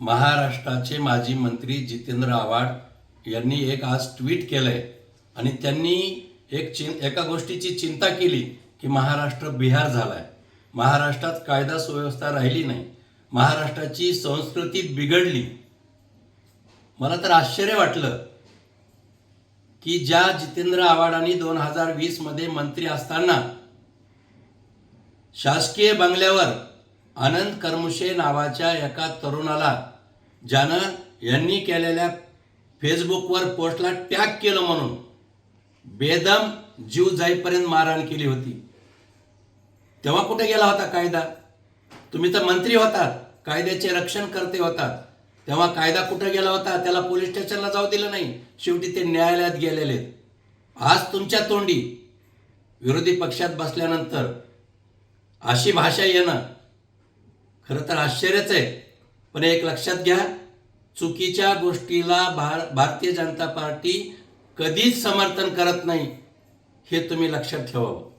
महाराष्ट्राचे माजी मंत्री जितेंद्र आव्हाड यांनी एक आज ट्विट केलंय आणि त्यांनी एक चिं एका गोष्टीची चिंता केली की महाराष्ट्र बिहार झालाय. महाराष्ट्रात कायदा सुव्यवस्था राहिली नाही. महाराष्ट्राची संस्कृती बिघडली. मला तर आश्चर्य वाटलं की ज्या जितेंद्र आव्हाडांनी दोन हजार वीसमध्ये मंत्री असताना शासकीय बंगल्यावर आनंद करमुशे नावाच्या एका तरुणाला ज्यानं यांनी केलेल्या फेसबुकवर पोस्टला टॅग केलं म्हणून बेदम जीव जाईपर्यंत मारहाण केली होती. तेव्हा कुठे गेला होता कायदा? तुम्ही तर मंत्री होतात कायद्याचे रक्षण करते होतात. तेव्हा कायदा कुठे गेला होता? त्याला पोलीस स्टेशनला जाऊ दिलं नाही. शेवटी ते न्यायालयात गेलेले. आहेत. आज तुमच्या तोंडी विरोधी पक्षात बसल्यानंतर अशी भाषा येणं खरं तर आश्चर्यच आहे. पण एक लक्षात घ्या चुकीच्या गोष्टीला भार भारतीय जनता पार्टी कधीच समर्थन करत नाही हे तुम्ही लक्षात ठेवावं.